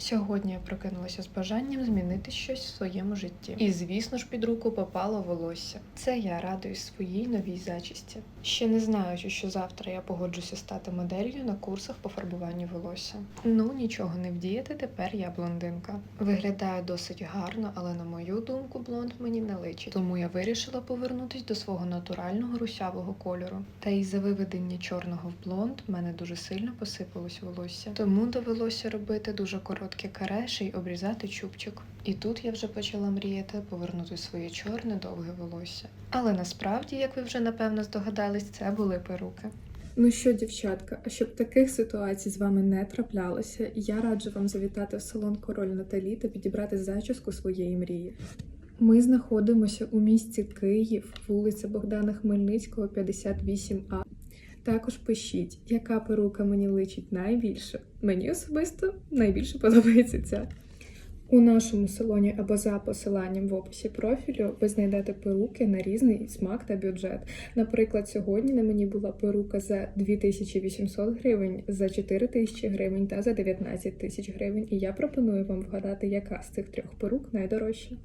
Сьогодні я прокинулася з бажанням змінити щось в своєму житті. І звісно ж під руку попало волосся. Це я радуюсь своїй новій зачісті. Ще не знаючи, що завтра я погоджуся стати моделлю на курсах по фарбуванню волосся. Ну нічого не вдіяти, тепер я блондинка. Виглядаю досить гарно, але на мою думку, блонд мені не личить. Тому я вирішила повернутись до свого натурального русявого кольору. Та із за виведення чорного в блонд в мене дуже сильно посипалось волосся. Тому довелося робити дуже коротке каре, й обрізати чубчик. І тут я вже почала мріяти повернути своє чорне довге волосся. Але насправді, як ви вже напевно здогадались, це були перуки. Ну що, дівчатка, а щоб таких ситуацій з вами не траплялося, я раджу вам завітати в салон Король Наталі та підібрати зачіску своєї мрії. Ми знаходимося у місті Київ, вулиця Богдана Хмельницького, 58А. Також пишіть, яка перука мені личить найбільше. Мені особисто найбільше подобається ця. У нашому салоні або за посиланням в описі профілю ви знайдете перуки на різний смак та бюджет. Наприклад, сьогодні на мені була перука за 2800 гривень, за 4000 гривень та за 19 тисяч гривень. І я пропоную вам вгадати, яка з цих трьох перук найдорожча.